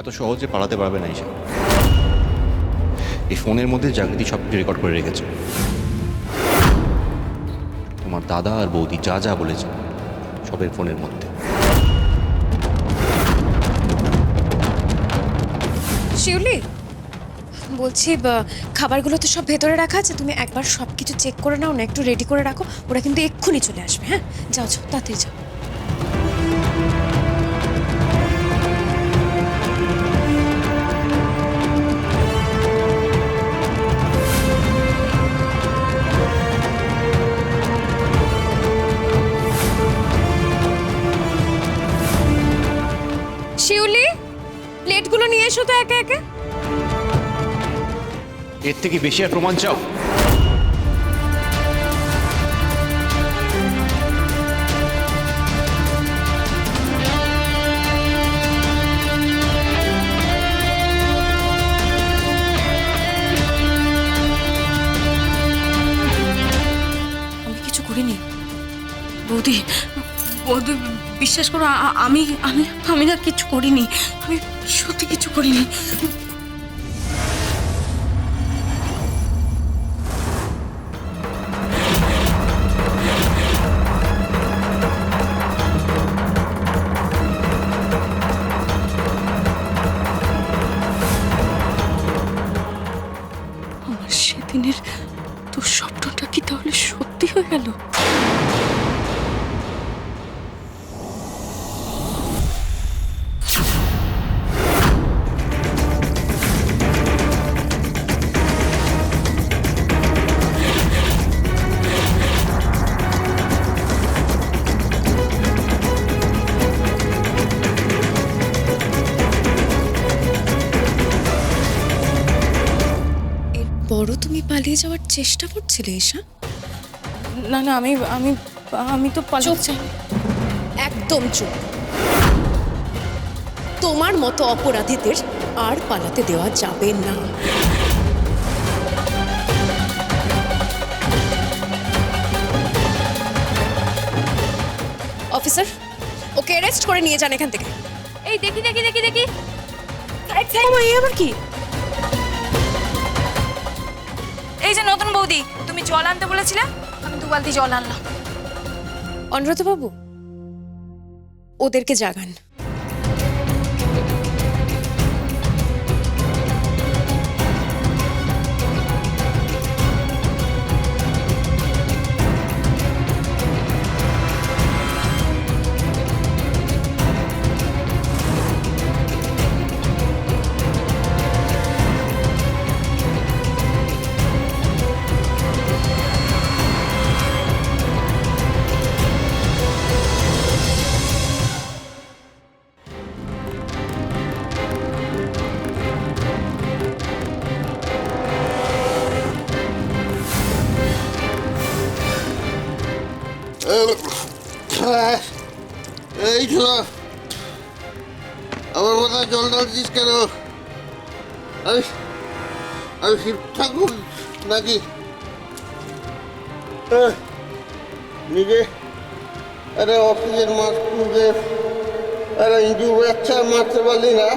এত সহজে পালাতে পারবে না ঈশা এই ফোনের মধ্যে জাগৃতি সব কিছু রেকর্ড করে রেখেছে। তোমার দাদা আর বৌদি যা যা বলেছে সবের ফোনের মধ্যে। শিউলি, বলছি খাবারগুলো তো সব ভেতরে রাখা আছে, তুমি একবার সব কিছু চেক করে নাও, না একটু রেডি করে রাখো, ওরা কিন্তু এক্ষুনি চলে আসবে হ্যাঁ? যাও যাও, তাড়াতাড়ি যাও। শিউলি প্লেটগুলো নিয়ে এসো তো একে একে। এর থেকে বেশি আর প্রমাণ চাও? আমি কিছু করিনি। বৌদি বৌদি বিশ্বাস করো আমি আমি আমি না কিছু করিনি। আমি সত্যি কিছু করিনি। সেদিনের তোর স্বপ্নটা কি তাহলে সত্যি হয়ে গেল? এরপরও তুমি পালিয়ে যাওয়ার চেষ্টা করছিলে ঈশা না না আমি আমি আমি তো চাই একদম চুপ তোমার মতো অপরাধীদের আর পালাতে দেওয়া যাবে না অফিসার ওকে অ্যারেস্ট করে নিয়ে যান এখান থেকে এই দেখি দেখি দেখি দেখি আবার কি এই যে নতুন বৌদি, তুমি জল আনতে বলেছিলে? আমি দু বালতি জল আনলাম। অনুরত বাবু ওদেরকে জাগান। এই ছোড়া আমার মাথায় জল ঢালছিস কেন? আমি আমি শিব ঠাকুর নাকি? নিজে একটা অক্সিজেন মাস্ক খুঁজে একটা ইঞ্জুর বাচ্চা মারতে পারলি না?